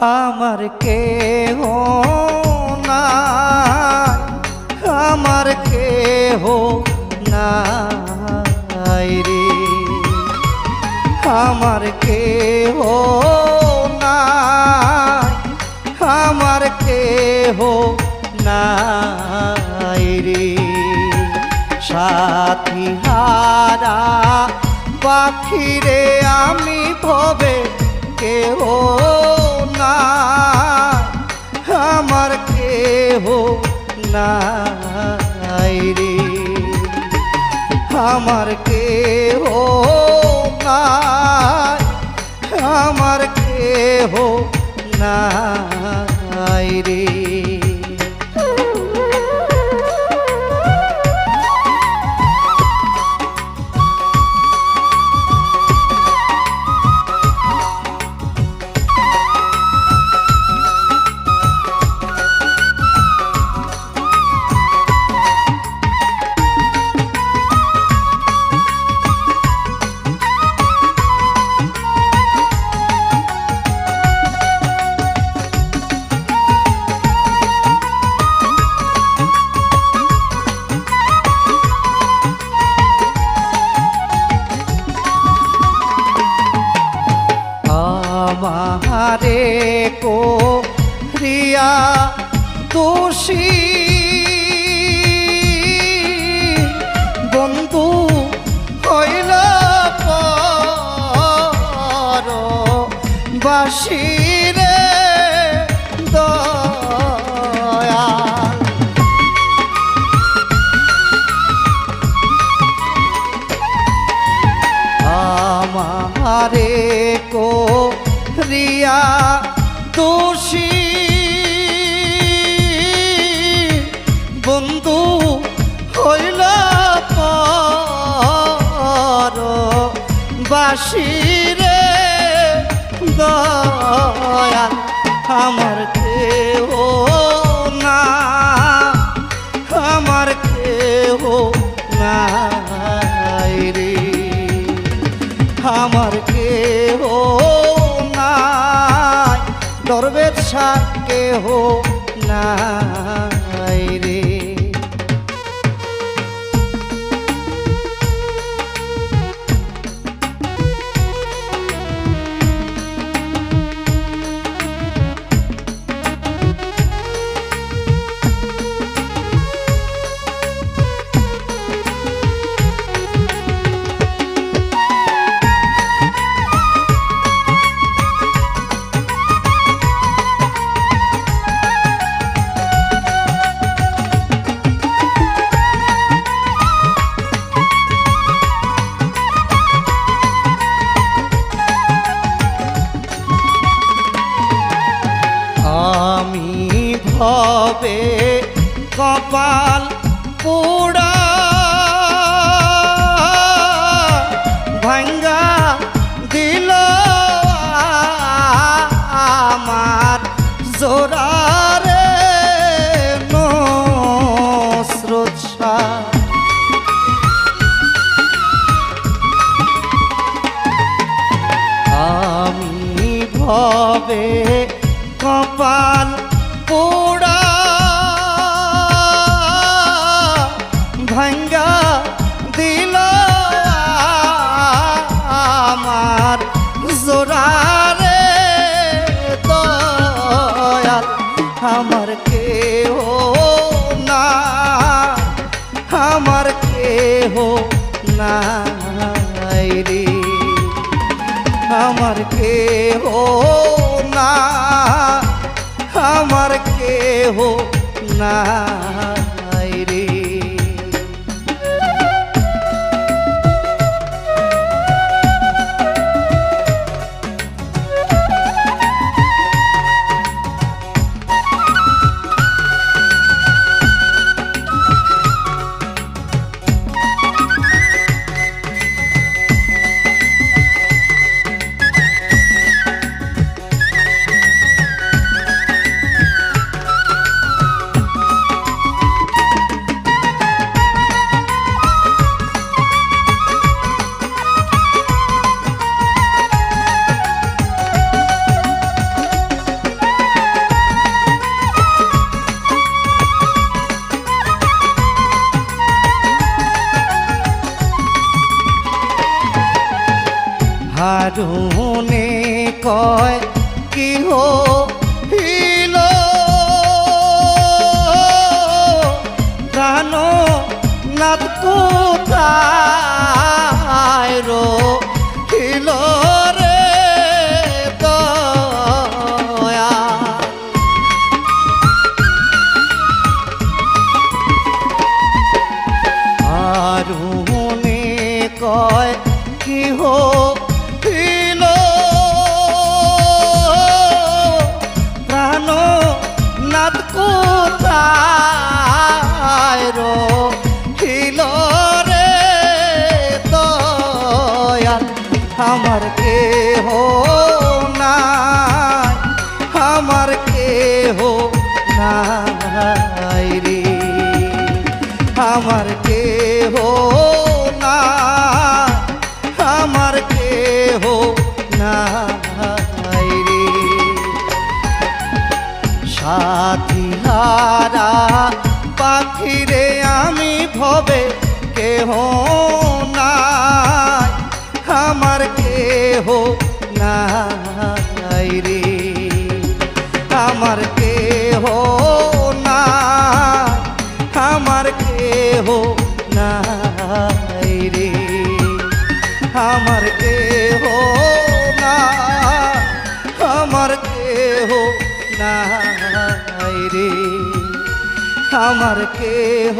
আমার কে হো না আমার কেহ নাই রে। আমার কেহ না আমার কেহ নাই রে। সাথী হারা পাখিরে আমি ভবে কেহ না আমার কেহ নাই রে। আমার কেহ নাই আমার কেহ নাই। আমারে কো রিয়া দোষী। বন্ধু হইল পর বন্ধু হইল পর। বাসিরে দয়াল আমার কেহ না। আমার কেহ নাই রে। আমার কেহ নাই। দরবেদ সার কেহ নাই রে। ভবে কপাল পোড়া। ভাঙ্গা দিল আমার জোরারে নস্রোৎসা। আমি ভবে কপাল আমার কেহ না আমার কেহ নাই রে। আমার কেহ না আমার কেহ নাই। হারুনে কয় কি হিল প্রাণ নাথ কোথায় রো? আমার কে হো নাই রে। আমার কে হো না, আমার কে হো নাই রে। সাথী হারা পাখিরে আমি ভবে কেহ নাই। আমার কেহ নাই আমার কেহ নাই আমার কেহ নাই রে। আমার কেহ না, আমার কেহ নাই রে। আমার কেহ